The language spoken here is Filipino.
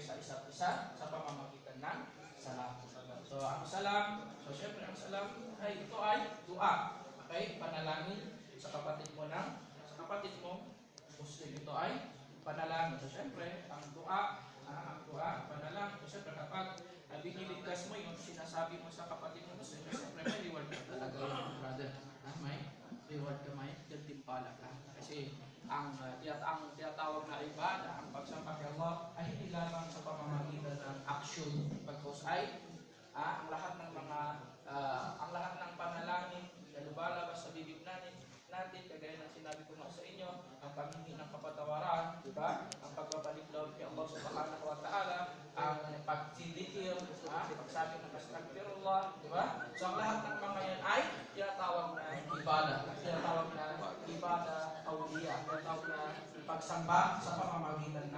sa isa't isa sa pamamagitan ng salam. So, ang salam, so syempre ang salam ay ito ay dua. Okay? Panalangin sa kapatid mo ng sa kapatid mo Muslim. Ito ay panalangin. So, syempre, ang dua, ah, ang dua, panalangin. So, syempre, kapag biniligtas mo yung sinasabi mo sa kapatid mo Muslim, so, syempre, may reward ka talaga yun, brother. Ah, may reward ka, may gantimpala ka. Kasi, ang, uh, tiyat ang tinatawag na ibada, ang pagsamba kay Allah, ay hindi lamang sa pamamagitan ng action, pagkos ay ah, ang lahat ng mga ah, ang lahat ng panalangin na lumalabas sa bibig natin natin kagaya ng sinabi ko nga sa inyo ang paghingi ng kapatawaran di ba? Ang pagbabalik loob kay Allah subhanahu wa ta'ala ang pagtidikir ah, pagsabi ng astagfirullah di ba? So ang lahat ng mga yan ay tinatawag na ibada. Tinatawag na ibada awliya tinatawag na pagsamba sa pamamagitan